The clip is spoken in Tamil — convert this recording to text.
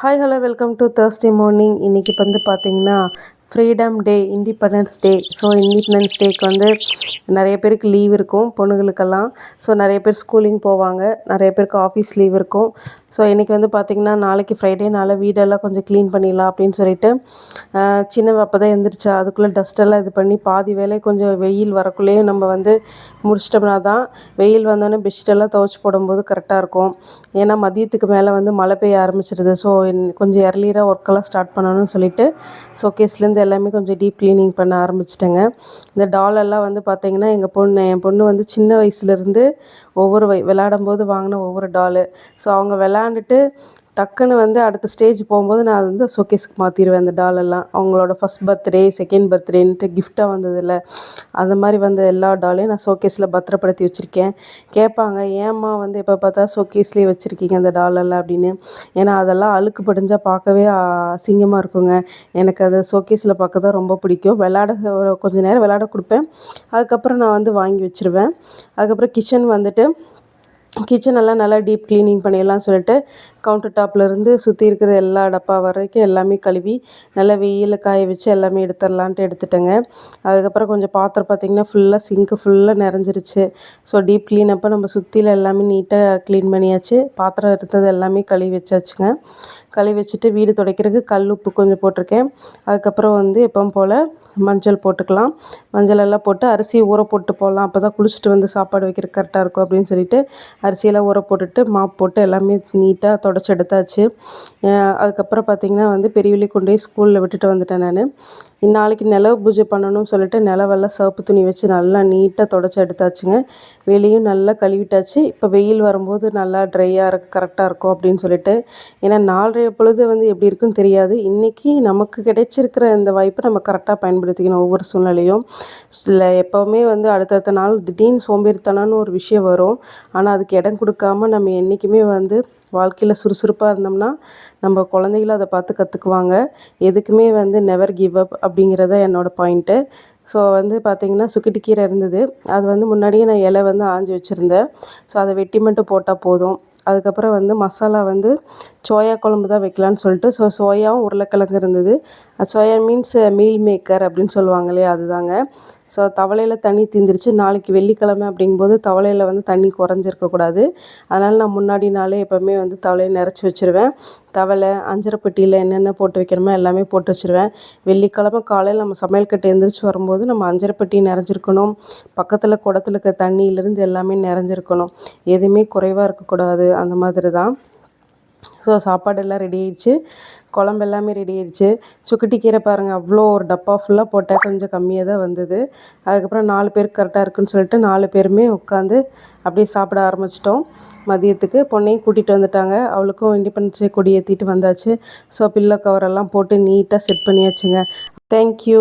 Hi hello welcome to Thursday morning இன்றைக்கி வந்து பார்த்திங்கன்னா freedom day independence day so independence டேக்கு வந்து நிறைய பேருக்கு லீவ் இருக்கும் பொண்ணுங்களுக்கெல்லாம் ஸோ நிறைய பேர் ஸ்கூலிங் போவாங்க நிறைய பேருக்கு ஆஃபீஸ் லீவ் இருக்கும். ஸோ இன்றைக்கி வந்து பார்த்திங்கன்னா நாளைக்கு ஃப்ரைடேனால வீடெல்லாம் கொஞ்சம் க்ளீன் பண்ணிடலாம் அப்படின்னு சொல்லிட்டு சின்ன அப்போ தான் எழுந்திரிச்சா அதுக்குள்ளே டஸ்ட்டெல்லாம் இது பண்ணி பாதி வேலையை கொஞ்சம் வெயில் வரக்குள்ளேயே நம்ம வந்து முடிச்சிட்டோம்னா தான் வெயில் வந்தோடனே பெட்ஷீட்டெல்லாம் துவச்சி போடும்போது கரெக்டாக இருக்கும். ஏன்னா மதியத்துக்கு மேலே வந்து மழை பெய்ய ஆரம்பிச்சிருது. ஸோ கொஞ்சம் எர்லியராக ஒர்க்கெல்லாம் ஸ்டார்ட் பண்ணணும்னு சொல்லிட்டு ஷோகேஸ்லேருந்து எல்லாமே கொஞ்சம் டீப் க்ளீனிங் பண்ண ஆரம்பிச்சிட்டேங்க. இந்த டாலெல்லாம் வந்து பார்த்திங்கன்னா எங்கள் பொண்ணு என் பொண்ணு வந்து சின்ன வயசுலேருந்து ஒவ்வொரு வை விளாடும் போது வாங்கின ஒவ்வொரு டாலு ஸோ அவங்க விளாண்டுட்டு டக்குன்னு வந்து அடுத்த ஸ்டேஜ் போகும்போது நான் வந்து ஷோகேஸ்க்கு மாற்றிடுவேன் அந்த டாலெல்லாம் அவங்களோட ஃபஸ்ட் பர்த்டே செகண்ட் பர்த்டேன்ட்டு கிஃப்டாக வந்ததில்ல. அந்த மாதிரி வந்த எல்லா டாலையும் நான் ஷோகேஸில் பத்திரப்படுத்தி வச்சுருக்கேன். கேட்பாங்க ஏம்மா வந்து எப்போ பார்த்தா ஷோகேஸ்லேயே வச்சுருக்கீங்க அந்த டாலெல்லாம் அப்படின்னு. ஏன்னா அதெல்லாம் அழுக்கு படிஞ்சால் பார்க்கவே அசிங்கமாக இருக்குங்க. எனக்கு அதை ஷோகேஸில் பார்க்க தான் ரொம்ப பிடிக்கும். விளாட கொஞ்சம் நேரம் விளாட கொடுப்பேன். அதுக்கப்புறம் நான் வந்து வாங்கி வச்சுருவேன். அதுக்கப்புறம் கிச்சன் வந்துட்டு கிச்சனெல்லாம் நல்லா டீப் க்ளீனிங் பண்ணிடலாம் சொல்லிட்டு கவுண்டர் டாப்லேருந்து சுற்றி இருக்கிற எல்லா டப்பா வரைக்கும் எல்லாமே கழுவி நல்லா வெயிலில் காய வச்சு எல்லாமே எடுத்துடலான்ட்டு எடுத்துட்டேங்க. அதுக்கப்புறம் கொஞ்சம் பாத்திரம் பார்த்திங்கன்னா ஃபுல்லாக சிங்க்கு ஃபுல்லாக நிறைஞ்சிருச்சு. ஸோ டீப் க்ளீன் அப்போ நம்ம சுற்றில எல்லாமே நீட்டாக க்ளீன் பண்ணியாச்சு. பாத்திரம் இருந்தது எல்லாமே கழுவி வச்சாச்சுங்க. கழுவி வச்சுட்டு வீடு துடைக்கிறதுக்கு கல் உப்பு கொஞ்சம் போட்டிருக்கேன். அதுக்கப்புறம் வந்து எப்பவும் போல் மஞ்சள் போட்டுக்கலாம். மஞ்சள் எல்லாம் போட்டு அரிசி ஊற போட்டு போடலாம். அப்போ தான் குளிச்சுட்டு வந்து சாப்பாடு வைக்கிறதுக்கு கரெக்டாக இருக்கும் அப்படின்னு சொல்லிட்டு அரிசியெல்லாம் ஊற போட்டுட்டு மாப் போட்டு எல்லாமே நீட்டாக தொடச்சி எடுத்தாச்சு. அதுக்கப்புறம் பார்த்திங்கன்னா வந்து பெரியவழி கொண்டு போய் ஸ்கூலில் விட்டுட்டு வந்துட்டேன் நான். நாளைக்கு நிலவு பூஜை பண்ணணும்னு சொல்லிட்டு நிலவெல்லாம் சிவப்பு துணி வச்சு நல்லா நீட்டாக தொடச்சி எடுத்தாச்சுங்க. வெளியும் நல்லா கழுவிட்டாச்சு. இப்போ வெயில் வரும்போது நல்லா ட்ரையாக இருக்கு கரெக்டாக இருக்கும் அப்படின்னு சொல்லிட்டு. ஏன்னா நாலரைய பொழுது வந்து எப்படி இருக்குன்னு தெரியாது. இன்றைக்கி நமக்கு கிடைச்சிருக்கிற இந்த வாய்ப்பை நம்ம கரெக்டாக பயன்படுத்திக்கணும் ஒவ்வொரு சூழ்நிலையும். இல்லை எப்போவுமே வந்து அடுத்தடுத்த நாள் திடீர்னு சோம்பேறித்தனம்னு ஒரு விஷயம் வரும். ஆனால் அதுக்கு இடம் கொடுக்காம நம்ம என்றைக்குமே வந்து வாழ்க்கையில் சுறுசுறுப்பாக இருந்தோம்னா நம்ம குழந்தைகளும் அதை பார்த்து கற்றுக்குவாங்க எதுக்குமே வந்து நெவர் கிவ் அப் அப்படிங்கிறத என்னோடய பாயிண்ட்டு ஸோ வந்து பார்த்திங்கன்னா சுக்கிட்டு கீரை இருந்தது. அது வந்து முன்னாடியே நான் இலை வந்து ஆஞ்சி வச்சுருந்தேன். ஸோ அதை வெட்டி மட்டும் போட்டால் போதும். அதுக்கப்புறம் வந்து மசாலா வந்து சோயா குழம்பு தான் வைக்கலான்னு சொல்லிட்டு ஸோ சோயாவும் உருளைக்கிழங்கு இருந்தது. சோயா மீன்ஸ் மீல் மேக்கர் அப்படின்னு சொல்லுவாங்க இல்லையா அதுதாங்க. ஸோ தவளையில் தண்ணி தீந்துருச்சு. நாளைக்கு வெள்ளிக்கிழமை அப்படிங்கும்போது தவளையில் வந்து தண்ணி குறைஞ்சிருக்கக்கூடாது அதனால் நான் முன்னாடி நாளே எப்போவுமே வந்து தவளையை நிறச்சி வச்சுருவேன். தவளை அஞ்சரைப்பட்டியில் என்னென்ன போட்டு வைக்கணுமோ எல்லாமே போட்டு வச்சுருவேன். வெள்ளிக்கிழமை காலையில் நம்ம சமையல் கட்டு எழுந்திரிச்சு வரும்போது நம்ம அஞ்சரைப்பட்டி நிறைஞ்சிருக்கணும். பக்கத்தில் குடத்தில் இருக்க தண்ணியிலேருந்து எல்லாமே நிறைஞ்சிருக்கணும். எதுவுமே குறைவாக இருக்கக்கூடாது. அந்த மாதிரி தான் ஸோ சாப்பாடு எல்லாம் ரெடி ஆயிடுச்சு. குழம்பு எல்லாமே ரெடி ஆயிடுச்சு சுக்கட்டி கீரை பாருங்கள் அவ்வளோ ஒரு டப்பா ஃபுல்லாக போட்டால் கொஞ்சம் கம்மியாக தான் வந்தது. அதுக்கப்புறம் நாலு பேருக்கு கரெக்டாக இருக்குன்னு சொல்லிட்டு நாலு பேருமே உட்காந்து அப்படியே சாப்பிட ஆரம்பிச்சிட்டோம். மதியத்துக்கு பொண்ணையும் கூட்டிகிட்டு வந்துட்டாங்க. அவளுக்கும் இண்டிபெண்டன்ஸ் டே கொடி ஏற்றிட்டு வந்தாச்சு. ஸோ பில்லோ கவரெல்லாம் போட்டு நீட்டாக செட் பண்ணியாச்சுங்க. தேங்க்யூ